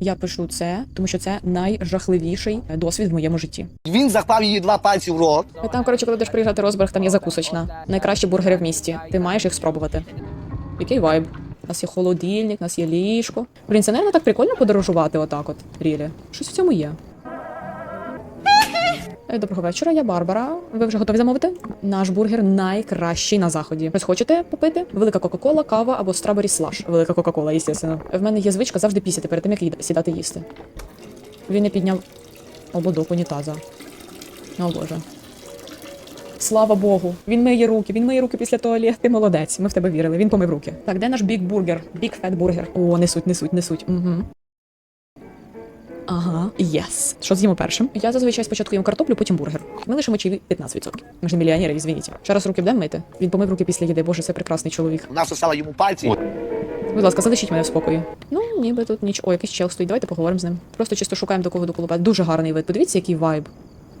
Я пишу це, тому що це найжахливіший досвід в моєму житті. Він заклав її два пальці в рот. Там, коротше, коли будеш приїжджати Розберг, там є закусочна. Найкращі бургери в місті. Ти маєш їх спробувати. Який вайб? У нас є холодильник, у нас є ліжко. Блін, це, наверное, так прикольно подорожувати отак от, рілі. Щось в цьому є. Е, Доброго вечора, я Барбара. Ви вже готові замовити? Наш бургер найкращий на заході. Щось хочете попити? Велика Кока-Кола, кава або страбері слаш. Велика Кока-Кола, звісно. В мене є звичка завжди пісяти перед тим, як сідати їсти. Він не підняв ободок унітаза. О боже. Слава Богу, він миє руки, він миє руки після туалету. Ти молодець. Ми в тебе вірили. Він помив руки. Так, де наш бік бургер? Бік фет бургер. О, несуть, несуть, несуть. Угу. Ага, єс. Що з'їмо першим? Я зазвичай спочатку їм картоплю, потім бургер. Ми лишимо чаї 15%. Ми ж не мільйонери, звініть. Ще раз руки будемо мити. Він помив руки після їди. Боже, це прекрасний чоловік. Нас всосала йому пальці. Будь ласка, залишіть мене в спокої. Ну, ніби тут нічого. О, якийсь чел стоїть. Давайте поговоримо з ним. Просто чисто шукаємо до кого доколупати. Дуже гарний вид. Подивіться, який вайб.